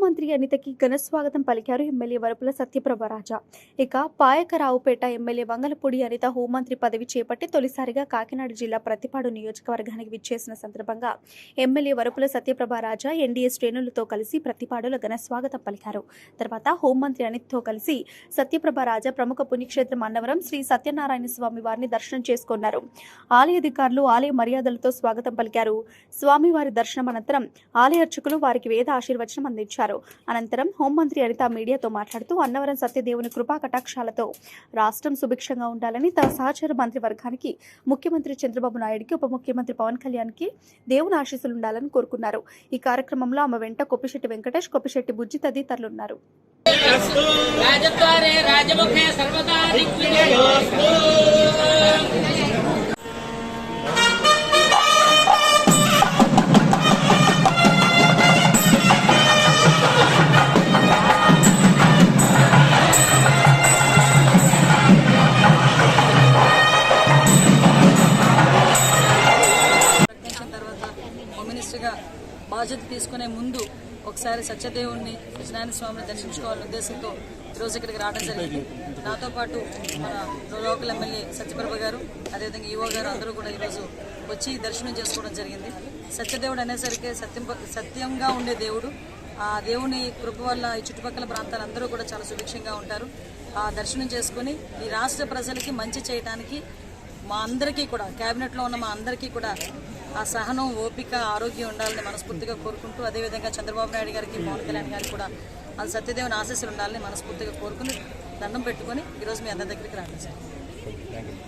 అనితకి ఘన స్వాగతం పలికారు ఎమ్మెల్యే వరపుల సత్యప్రభరాజ. ఇక పాయకరావుపేట ఎమ్మెల్యే వంగలపూడి అనిత హోంమంత్రి పదవి చేపట్టి తొలిసారిగా కాకినాడ జిల్లా ప్రతిపాడు నియోజకవర్గానికి విచ్చేసిన సందర్భంగా ఎమ్మెల్యే వరపుల సత్యప్రభరాజ ఎన్డీఏ శ్రేణులతో కలిసి ప్రతిపాడులో ఘన స్వాగతం పలికారు. తర్వాత హోంమంత్రి అనిత్తో కలిసి సత్యప్రభరాజ ప్రముఖ పుణ్యక్షేత్రం అన్నవరం శ్రీ సత్యనారాయణ స్వామి వారిని దర్శనం చేసుకున్నారు. ఆలయ అధికారులు ఆలయ మర్యాదలతో స్వాగతం పలికారు. స్వామివారి దర్శనం అనంతరం ఆలయ అర్చకులు వారికి వేద ఆశీర్వచనం అందించారు. అనంతరం హోంమంత్రి అనిత మీడియాతో మాట్లాడుతూ అన్నవరం సత్యదేవుని కృపా కటాక్షాలతో రాష్ట్రం సుభిక్షంగా ఉండాలని తన సహచర మంత్రి వర్గానికి ముఖ్యమంత్రి చంద్రబాబు నాయుడుకి ఉప ముఖ్యమంత్రి పవన్ కళ్యాణ్కి దేవుని ఆశీస్సులు ఉండాలని కోరుకున్నారు. ఈ కార్యక్రమంలో ఆమె వెంట కొప్పిశెట్టి వెంకటేష్ కొప్పిశెట్టి బుజ్జి తదితరులున్నారు బాధ్యత తీసుకునే ముందు ఒకసారి సత్యదేవుణ్ణి సత్యనారాయణ స్వామిని దర్శించుకోవాలనే ఉద్దేశంతో ఈరోజు ఇక్కడికి రావడం జరిగింది. నాతో పాటు మన లోకల్ ఎమ్మెల్యే సత్యప్రభ గారు అదేవిధంగా ఈవో గారు అందరూ కూడా ఈరోజు వచ్చి దర్శనం చేసుకోవడం జరిగింది. సత్యదేవుడు అనేసరికి సత్యం సత్యంగా ఉండే దేవుడు. ఆ దేవుని కృప వల్ల ఈ చుట్టుపక్కల ప్రాంతాలందరూ కూడా చాలా సుభిక్షంగా ఉంటారు. ఆ దర్శనం చేసుకుని ఈ రాష్ట్ర ప్రజలకి మంచి చేయడానికి మా అందరికీ కూడా క్యాబినెట్లో ఉన్న మా అందరికీ కూడా ఆ సహనం ఓపిక ఆరోగ్యం ఉండాలని మనస్ఫూర్తిగా కోరుకుంటూ అదేవిధంగా చంద్రబాబు నాయుడు గారికి పవన్ కళ్యాణ్ గారికి కూడా అది సత్యదేవుని ఆశీస్సులు ఉండాలని మనస్ఫూర్తిగా కోరుకుని దండం పెట్టుకొని ఈరోజు మీ అందరి దగ్గరికి రావడం సార్